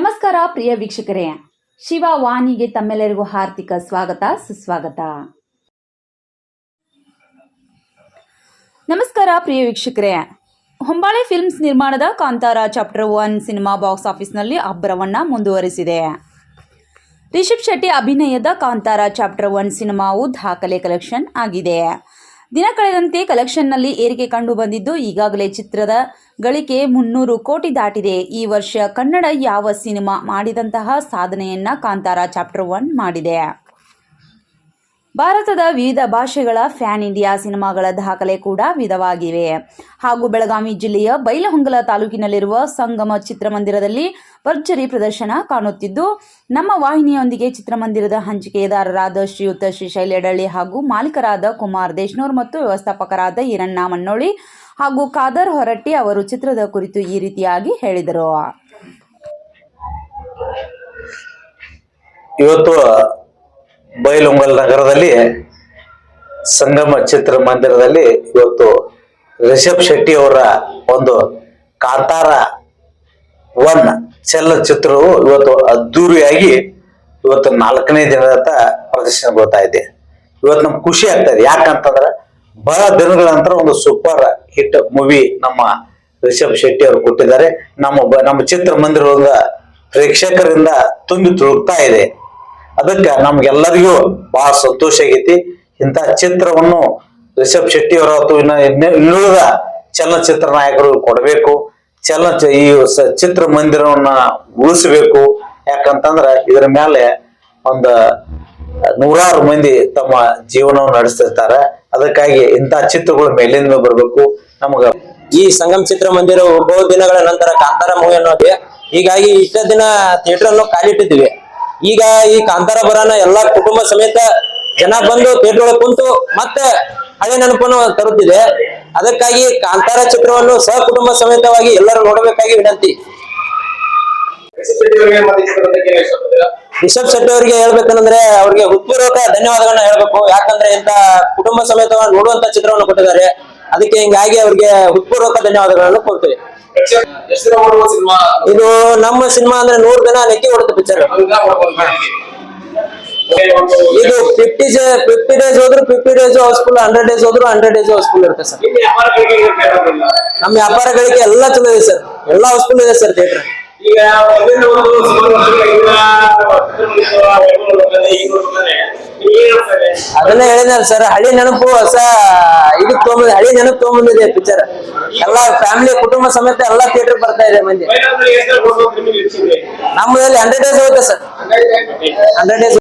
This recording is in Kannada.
ನಮಸ್ಕಾರ ಪ್ರಿಯ ವೀಕ್ಷಕರೇ. ಶಿವ ವಾಣಿಗೆ ತಮ್ಮೆಲ್ಲರಿಗೂ ಹಾರ್ದಿಕ ಸ್ವಾಗತ, ಸುಸ್ವಾಗತ. ನಮಸ್ಕಾರ ಪ್ರಿಯ ವೀಕ್ಷಕರೇ. ಹೊಂಬಾಳೆ ಫಿಲ್ಮ್ಸ್ ನಿರ್ಮಾಣದ Kantara chapter one cinema box ಆಫೀಸ್ನಲ್ಲಿ ಅಬ್ಬರವನ್ನ ಮುಂದುವರೆಸಿದೆ. ರಿಷಬ್ ಶೆಟ್ಟಿ ಅಭಿನಯದ ಕಾಂತಾರ ಚಾಪ್ಟರ್ ಒನ್ ಸಿನಿಮಾವು ದಾಖಲೆ ಕಲೆಕ್ಷನ್ ಆಗಿದೆ. ದಿನ ಕಳೆದಂತೆ ಕಲೆಕ್ಷನ್ನಲ್ಲಿ ಏರಿಕೆ ಕಂಡು ಬಂದಿದ್ದು ಈಗಾಗಲೇ ಚಿತ್ರದ ಗಳಿಕೆ ಮುನ್ನೂರು ಕೋಟಿ ದಾಟಿದೆ. ಈ ವರ್ಷ ಕನ್ನಡ ಯಾವ ಸಿನಿಮಾ ಮಾಡಿದಂತಹ ಸಾಧನೆಯನ್ನ ಕಾಂತಾರ ಚಾಪ್ಟರ್ ಒನ್ ಮಾಡಿದೆ. ಭಾರತದ ವಿವಿಧ ಭಾಷೆಗಳ ಫ್ಯಾನ್ ಇಂಡಿಯಾ ಸಿನಿಮಾಗಳ ದಾಖಲೆ ಕೂಡ ವಿಧವಾಗಿವೆ. ಹಾಗೂ ಬೆಳಗಾವಿ ಜಿಲ್ಲೆಯ ಬೈಲಹೊಂಗಲ ತಾಲೂಕಿನಲ್ಲಿರುವ ಸಂಗಮ ಚಿತ್ರಮಂದಿರದಲ್ಲಿ ಭರ್ಜರಿ ಪ್ರದರ್ಶನ ಕಾಣುತ್ತಿದ್ದು, ನಮ್ಮ ವಾಹಿನಿಯೊಂದಿಗೆ ಚಿತ್ರಮಂದಿರದ ಹಂಚಿಕೆದಾರರಾದ ಶ್ರೀಯುತ ಶ್ರೀ ಶೈಲಡಳ್ಳಿ ಹಾಗೂ ಮಾಲೀಕರಾದ ಕುಮಾರ್ ದೇಶ್ನೂರ್ ಮತ್ತು ವ್ಯವಸ್ಥಾಪಕರಾದ ಈರಣ್ಣ ಮನ್ನೋಳಿ ಹಾಗೂ ಖಾದರ್ ಹೊರಟ್ಟಿ ಅವರು ಚಿತ್ರದ ಕುರಿತು ಈ ರೀತಿಯಾಗಿ ಹೇಳಿದರು. ಇವತ್ತು ಬೈಲುಂಗಲ್ ನಗರದಲ್ಲಿ ಸಂಗಮ ಚಿತ್ರ ಮಂದಿರದಲ್ಲಿ ಇವತ್ತು ರಿಷಬ್ ಶೆಟ್ಟಿ ಅವರ ಒಂದು ಕಾಂತಾರ ಒನ್ ಚಲನಚಿತ್ರವು ಇವತ್ತು ಅದ್ದೂರಿಯಾಗಿ ಇವತ್ತು ನಾಲ್ಕನೇ ದಿನದ ಪ್ರದರ್ಶನಗೊಳ್ತಾ ಇದೆ. ಇವತ್ತು ನಮ್ಗೆ ಖುಷಿ ಆಗ್ತಾ ಇದೆ. ಯಾಕಂತಂದ್ರೆ ಬಹಳ ದಿನಗಳ ನಂತರ ಒಂದು ಸೂಪರ್ ಹಿಟ್ ಮೂವಿ ನಮ್ಮ ರಿಷಬ್ ಶೆಟ್ಟಿ ಅವರು ಕೊಟ್ಟಿದ್ದಾರೆ. ನಮ್ಮ ನಮ್ಮ ಚಿತ್ರಮಂದಿರದ ಪ್ರೇಕ್ಷಕರಿಂದ ತುಂಬಿ ತುಳುಕ್ತಾ ಇದೆ. ಅದಕ್ಕೆ ನಮ್ಗೆಲ್ಲರಿಗೂ ಬಹಳ ಸಂತೋಷ ಆಗೈತಿ. ಇಂಥ ಚಿತ್ರವನ್ನು ರಿಷಬ್ ಶೆಟ್ಟಿ ಅವರು ಅಥವಾ ಇನ್ನ ಇನ್ನ- ಇನ್ನುಳಿದ ಚಲನಚಿತ್ರ ನಾಯಕರು ಕೊಡಬೇಕು. ಚಲನ ಈ ಚಿತ್ರ ಮಂದಿರವನ್ನ ಉಳಿಸಬೇಕು. ಯಾಕಂತಂದ್ರ ಇದರ ಮೇಲೆ ಒಂದು ನೂರಾರು ಮಂದಿ ತಮ್ಮ ಜೀವನವನ್ನು ನಡೆಸ್ತಿರ್ತಾರೆ. ಅದಕ್ಕಾಗಿ ಇಂಥ ಚಿತ್ರಗಳು ಮೇಲಿಂದ ಬರಬೇಕು. ನಮಗ ಈ ಸಂಗಮ್ ಚಿತ್ರಮಂದಿರವು ಬಹು ದಿನಗಳ ನಂತರ ಕಾಂತಾರ ಮೂವಿ ಅನ್ನೋದು. ಹೀಗಾಗಿ ಇಷ್ಟ ದಿನ ಥಿಯೇಟರ್ ಅನ್ನು ಕಾಲಿಟ್ಟಿದ್ವಿ ಈಗ ಈ ಕಾಂತಾರ ಬರಾನ ಎಲ್ಲಾ ಕುಟುಂಬ ಸಮೇತ ಜನ ಬಂದು ಥಿಯೇಟರ್ ಒಳಗೆ ಕುಂತು ಮತ್ತೆ ಹಳೆ ನೆನಪನ್ನು ತರುತ್ತಿದೆ. ಅದಕ್ಕಾಗಿ ಕಾಂತಾರ ಚಿತ್ರವನ್ನು ಸಹ ಕುಟುಂಬ ಸಮೇತವಾಗಿ ಎಲ್ಲರೂ ನೋಡಬೇಕಾಗಿ ವಿನಂತಿ. ರಿಷಬ್ ಶೆಟ್ಟಿ ಅವರಿಗೆ ಹೇಳ್ಬೇಕಂದ್ರೆ ಅವ್ರಿಗೆ ಹೃತ್ಪೂರ್ವಕ ಧನ್ಯವಾದಗಳನ್ನ ಹೇಳ್ಬೇಕು. ಯಾಕಂದ್ರೆ ಇಂತ ಕುಟುಂಬ ಸಮೇತವಾಗಿ ನೋಡುವಂತ ಚಿತ್ರವನ್ನು ಕೊಟ್ಟಿದ್ದಾರೆ. ಅದಕ್ಕೆ ಹಿಂಗಾಗಿ ಅವ್ರಿಗೆ ಹೃತ್ಪೂರ್ವಕ ಧನ್ಯವಾದಗಳನ್ನು ಕೊಡ್ತೇವೆ. ಇದು ನಮ್ಮ ಸಿನಿಮಾ ಅಂದ್ರೆ ನೂರ್ ದಿನ ನೆಕ್ಕಿ ಹೊಡೆದ ಪಿಕ್ಚರ್ ಇದು ಫಿಫ್ಟಿ ಫಿಫ್ಟಿ ಡೇಸ್ ಹೋದ್ರು fifty days house full hundred days ಹೋದ್ರು ಹಂಡ್ರೆಡ್ ಡೇಸ್ ಹೌಸ್ಫುಲ್ ಇರುತ್ತೆ ಸರ್ ನಮ್ಮ ವ್ಯಾಪಾರಗಳಿಗೆ ಎಲ್ಲ ಚಲೋ ಇದೆ ಸರ್ ಎಲ್ಲ ಹೌಸ್ಫುಲ್ ಇದೆ ಸರ್ ಥಿಯೇಟರ್ ಈಗ ಒಂದು ಸುಮಾರು? ಅದನ್ನ ಹೇಳಿದ್ನಲ್ಲ ಸರ್ ಹಳಿ ನೆನಪು ಹೊಸ ಇದಕ್ ತಗೊಂಡ್ ಹಳಿ ನೆನಪು ತಗೊಂಡ್ಬಂದಿದೆ ಪಿಕ್ಚರ್ ಎಲ್ಲಾ ಫ್ಯಾಮಿಲಿ ಕುಟುಂಬ ಸಮೇತ ಎಲ್ಲಾ ಥಿಯೇಟರ್ ಬರ್ತಾ ಇದೆ ಮಂದಿ. ನಮ್ಮಲ್ಲಿ ಹಂಡ್ರೆಡ್ ಡೇಸ್ ಹೋಗುತ್ತೆ ಸರ್. Hundred days